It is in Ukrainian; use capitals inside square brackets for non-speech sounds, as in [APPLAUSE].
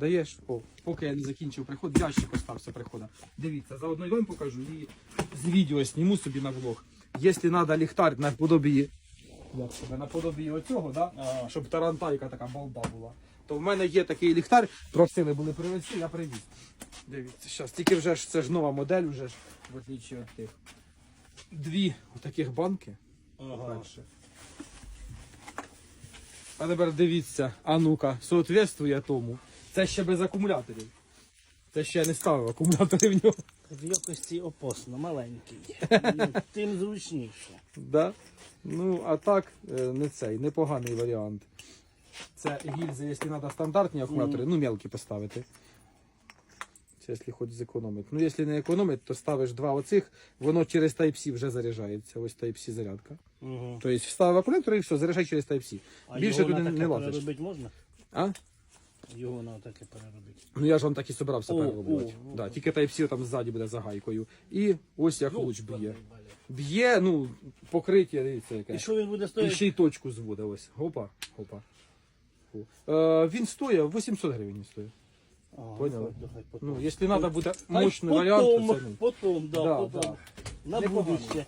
Даєш, о, поки я не закінчив приход, ящик остався прихода. Дивіться, заодно й вам покажу і з відео зніму собі на влог. Якщо треба ліхтар наподобі, як себе, наподобі оцього, да? Щоб тарантайка така балда була, то в мене є такий ліхтар, просили були привезти, я привіз. Дивіться, зараз, тільки вже ж це ж нова модель, вже ж, в отличі від тих. Дві таких банки. Ага. Перше. А тепер дивіться, а ну-ка, соответствує тому. Це ще без акумуляторів. Це ще я не ставив акумулятори в нього. В якості опосно, маленький. [LAUGHS] Тим зручніше. Да? Ну, а так, е, не цей, непоганий варіант. Це гільзи, якщо треба стандартні акумулятори, ну мелкі поставити. Це якщо хоч зекономити. Ну, якщо не економить, то ставиш два оцих, воно через Type-C вже заряджається. Ось Type-C зарядка. Угу. Тобто вставив акумулятор і все, заряджай через Type-C. Більше його туди на не лазиш. переробити можна? А? Його на таке переробити. Ну я ж вам так і собирався О, перероблювати. о, о. Да, тільки Type-C там ззаді буде за гайкою. І ось як луч б'є. Б'є, ну, покриття, дивіться яке. І що він буде І стоїти? ще й точку зводе. Ось. Гопа, гопа. Е, він стоїть 800 гривень він стоїть. Ага, Поняли? хай- хай потім. Ну, якщо треба буде мощний варіант, то потім, це ну. Потім, да, Да, потім. да. На будущее.